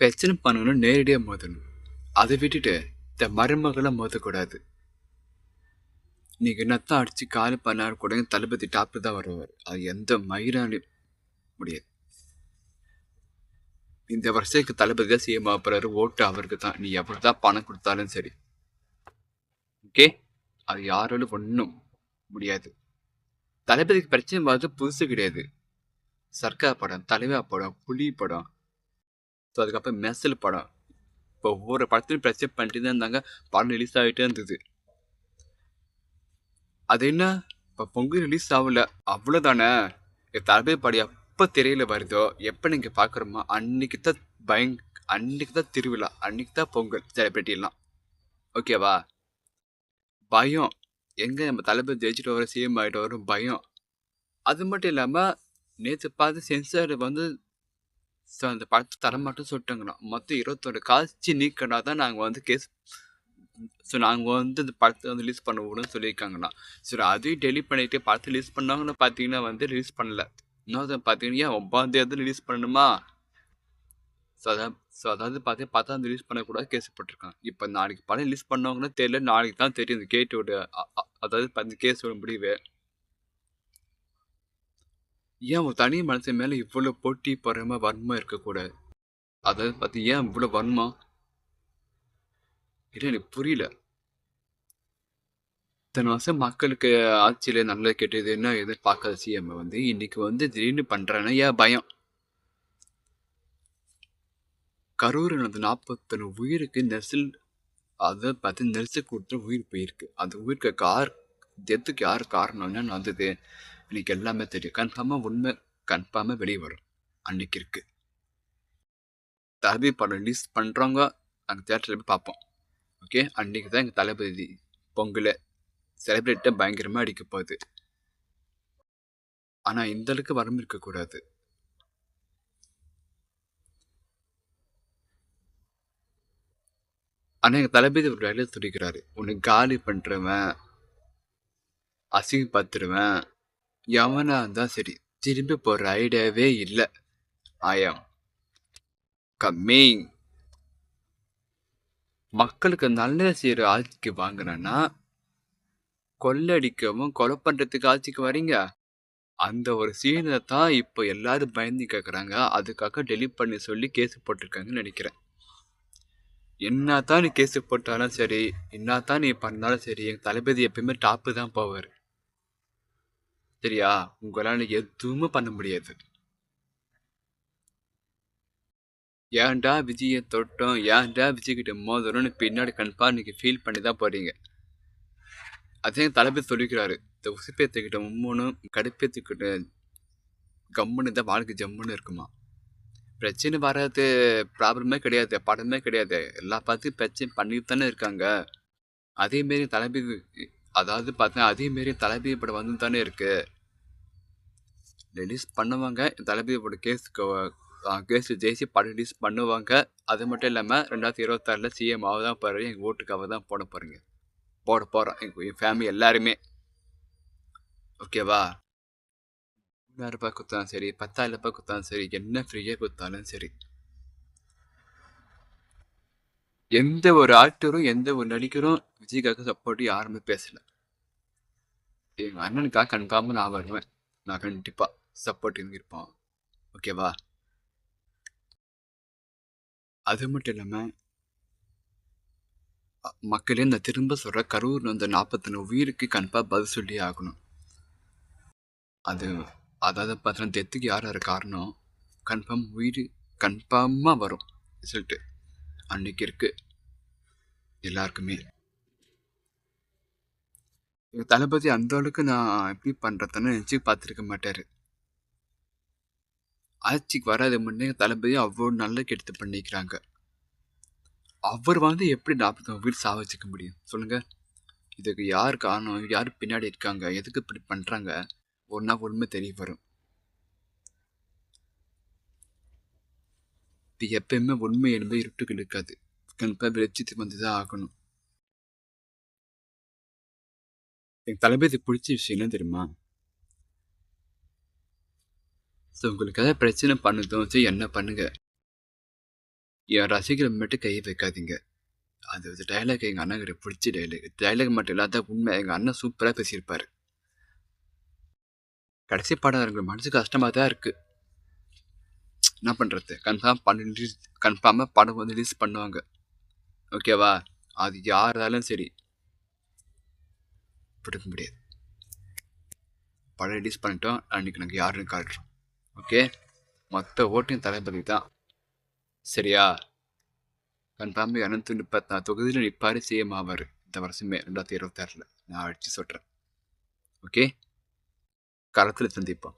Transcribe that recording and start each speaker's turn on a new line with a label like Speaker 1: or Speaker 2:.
Speaker 1: பிரச்சனை பண்ணணும் நேரடியாக மோதணும். அதை விட்டுட்டு இந்த மருமகளை மோதக்கூடாது. நீங்கள் என்னத்தான் அடித்து காலு பண்ணாலும் கூட தளபதி டாப்பு தான் வருவார். அது எந்த மயிராலையும் முடியாது. இந்த வருஷத்துக்கு தளபதி தான் சிஎம் ஆகிறாரு ஓட்டு அவருக்கு தான். நீ எவ்வளோ தான் பணம் கொடுத்தாலும் சரி. ஓகே? அது யாராலும் ஒன்றும் முடியாது. தளபதிக்கு பிரச்சனை பார்த்து புதுசு கிடையாது. சர்க்கார் படம் தலைவா படம் புலி படம் ஸோ அதுக்கப்புறம் மெசல் படம். இப்போ ஒவ்வொரு படத்தையும் பிரச்சனை பண்ணிட்டு தான் இருந்தாங்க. படம் ரிலீஸ் ஆகிட்டே இருந்தது. அது என்ன? இப்போ பொங்கல் ரிலீஸ் ஆகல. அவ்வளோதானே தளபதி படம் எப்போ திரையில் வருதோ எப்போ நீங்கள் பார்க்குறோமோ அன்னைக்கு தான் பயங் அன்னைக்கு தான் திருவிழா அன்னைக்கு தான் பொங்கல் செலிப்ரிட்டிலாம் ஓகேவா பயம். எங்கே நம்ம தளபதி ஜெயிச்சுட்டு வர சிஎம் ஆகிட்டு வரும் பயம். அது மட்டும் இல்லாமல் நேற்று பார்த்து சென்சார் வந்து ஸோ அந்த படத்தை தர மட்டும் சொல்லிட்டாங்கண்ணா மொத்தம் இருபத்தோரு காய்ச்சி நீக்கினா தான் நாங்கள் வந்து கேஸ் ஸோ நாங்கள் வந்து இந்த படத்தை வந்து ரிலீஸ் பண்ண விடுன்னு சொல்லியிருக்காங்கண்ணா. ஸோ அதையும் டெலி பண்ணிவிட்டு படத்தை ரிலீஸ் பண்ணாங்கன்னு பார்த்தீங்கன்னா வந்து ரிலீஸ் பண்ணல. இன்னொரு பார்த்தீங்கன்னா ஒன்பதாம் தேதி ரிலீஸ் பண்ணணுமா? ஸோ அதான் ஸோ அதாவது பார்த்தீங்கன்னா பத்தாம் ரிலீஸ் பண்ணக்கூடாது கேஸ் போட்டிருக்காங்க. இப்போ நாளைக்கு படம் ரிலீஸ் பண்ணவங்கன்னா தெரியல நாளைக்கு தான் தெரியும் இந்த கேட்டோட அ- அ- அதாவது இந்த கேஸோட முடிவு. ஏன் ஒரு தனி மனுஷன் மேலே இவ்வளோ போட்டி பொறாம வன்மம் இருக்கக்கூடாது? அதை பார்த்து ஏன் இவ்வளோ வன்மம் இல்லை எனக்கு புரியல. இத்தனை வருஷம் மக்களுக்கு ஆட்சியில் நல்லது கெட்டது என்ன எதுவும் பார்க்காத சிஎம் வந்து இன்னைக்கு வந்து திடீர்னு பண்ணுறாங்கன்னா ஏன் பயம்? கரூர் அந்த நாற்பத்தொன்று உயிருக்கு நெரிசல் அதை பார்த்து நெரிசல் கொடுத்து உயிர் போயிருக்கு. அந்த உயிருக்கு கார் டெத்துக்கு யார் காரணம்னா நடந்தது எனக்கு எல்லாமே தெரியும். கன்ஃபார்மாக உண்மை கன்ஃபார்மாக வெளியே வரும். அன்னைக்கு இருக்கு தளபதி படம் ரிலீஸ் பண்ணுறவங்க நாங்கள் தேட்டரில் போய் பார்ப்போம். ஓகே அன்னைக்கு தான் எங்கள் தளபதி பொங்கலை செலிப்ரேட்டை பயங்கரமாக அடிக்க போகுது. ஆனால் இந்த அளவுக்கு வரம்பு இருக்கக்கூடாது. ஆனால் எங்கள் தளபதி ஒரு வேலையை துடிக்கிறாரு. உன்னை காலி பண்ணுறவன் அசிங்கப்படுத்துருவேன் எவனா இருந்தா சரி. திரும்பி போகிற ஐடியாவே இல்லை. ஆயம் கம்மிங் மக்களுக்கு நல்ல செய்கிற ஆட்சிக்கு வாங்கினேன்னா கொள்ளடிக்கவும் கொலை பண்ணுறதுக்கு ஆட்சிக்கு வரீங்க? அந்த ஒரு சீனை தான் இப்போ எல்லாரும் பயந்து கேட்குறாங்க அதுக்காக டெலிட் பண்ணி சொல்லி கேஸ் போட்டிருக்காங்கன்னு நினைக்கிறேன். என்ன தான் நீ கேஸ் போட்டாலும் சரி என்ன தான் நீ பண்ணாலும் சரி எங்கள் தளபதி எப்பயுமே டாப்பு தான் போவார். சரியா உங்களால் எதுவுமே பண்ண முடியாது. ஏன்டா விஜயை தொட்டோம்? ஏன்டா விஜய்கிட்ட மோதணும்னு பின்னாடி கன்ஃபார்ம் இன்னைக்கு ஃபீல் பண்ணி தான் போகிறீங்க அதே தலைப்பு சொல்லிக்கிறாரு. இந்த உசுப்பேத்துக்கிட்ட மும்முனும் கடுப்பேத்துக்கிட்ட கம்முன்னு தான் வாழ்க்கை ஜம்முன்னு இருக்குமா? பிரச்சனை வராது ப்ராப்ளமே கிடையாது படமே கிடையாது. எல்லா பார்த்து பிரச்சனை பண்ணிட்டு தானே இருக்காங்க. அதேமாரி தளபதி அதாவது பார்த்தா அதேமாரி தளபதி படம் வந்து தானே இருக்கு. ரிலீஸ் பண்ணுவாங்க. தளபதியோட கேஸுக்கு கேஸ் ஜெயிச்சு படம் ரிலீஸ் பண்ணுவாங்க. அது மட்டும் இல்லாமல் ரெண்டாயிரத்தி இருபத்தாறில் சிஎம் ஆக தான் போகிறாரு எங்கள் ஓட்டுக்காக தான் போட போகிறீங்க போட போகிறோம் எங்கள் என் ஃபேமிலி எல்லாருமே. ஓகேவா மூணாயிரம் ரூபாய் கொடுத்தாலும் சரி பத்தாயிரம் ரூபாய் கொடுத்தாலும் சரி என்ன ஃப்ரீயாக கொடுத்தாலும் சரி. எந்த ஒரு ஆக்டரும் எந்த ஒரு நடிகரும் விஜய்க்காக சப்போர்ட் யாருமே பேசல. எங்கள் அண்ணனுக்காக கன்ஃபார்மாக நான் வருவேன். நான் கண்டிப்பாக சப்போர்ட் இருப்பான் ஓகேவா அது மட்டும் இல்லாமல் மக்களே நான் திரும்ப சொல்கிற கரூர் வந்த நாற்பத்தொன்று உயிருக்கு கன்ஃபார்ம் பதில் சொல்லி ஆகணும். அது அதாவது பார்த்தீங்கன்னா டெத்துக்கு யார் யார் காரணம்? கன்ஃபார்ம் உயிர் கன்ஃபார்மாக வரும். ரிசல்ட்டு அன்னைக்கு இருக்கு. எல்லாருக்குமே. தளபதி அந்த அளவுக்கு நான் எப்படி பண்ணுறதுன்னு நினச்சி பார்த்துருக்க மாட்டார். ஆட்சிக்கு வராது முன்னே தளபதி அவ்வளோ நல்ல கெடுத்து பண்ணிக்கிறாங்க. அவர் வந்து எப்படி நாற்பத்தி வீடு சாவச்சிக்க முடியும்? சொல்லுங்க. இதுக்கு யார் காரணம்? யார் பின்னாடி இருக்காங்க? எதுக்கு இப்படி பண்ணுறாங்க ஒன்றா உண்மை தெரிய வரும். இது எப்பயுமே உண்மை என்பது இருட்டு இருக்காது. கண்டிப்பாக வெளிச்சத்துக்கு வந்து தான் ஆகணும். என் தளபதி பிடிச்ச விஷயம் என்ன தெரியுமா? ஸோ உங்களுக்கு ஏதாவது பிரச்சனை பண்ணுதோ சரி என்ன பண்ணுங்க? என் ரசிகர்கள் மட்டும் கை வைக்காதீங்க. அது டைலாக் எங்கள் அண்ணங்கிட்ட பிடிச்ச டைலாக் டைலாக் மட்டும் இல்லாத உண்மை எங்கள் அண்ணன் சூப்பராக பேசியிருப்பார். கடைசி படம் எனக்கு மனசு கஷ்டமாக தான் இருக்குது என்ன பண்ணுறது கன்ஃபார்ம் பண்ண ரிலீஸ் கன்ஃபார்மாக படம் வந்து ரிலீஸ் பண்ணுவாங்க. ஓகேவா அது யாராலும் சரி. பிடிக்க முடியாது. படம் ரிலீஸ் பண்ணிட்டோம். அன்றைக்கி நாங்கள் யாருன்னு காட்டுறோம். ஓகே மொத்த ஓட்டையும் தளபதி தான். சரியா? கன்ஃபார்ம் இரநூத்தி முப்பத்தி நாலு தொகுதியில் நிற்பார் சிஎம் ஆவார். இந்த வருஷமே ரெண்டாயிரத்தி இருபத்தாறில். நான் அடித்து சொல்கிறேன் ஓகே களத்தில் சந்திப்போம்.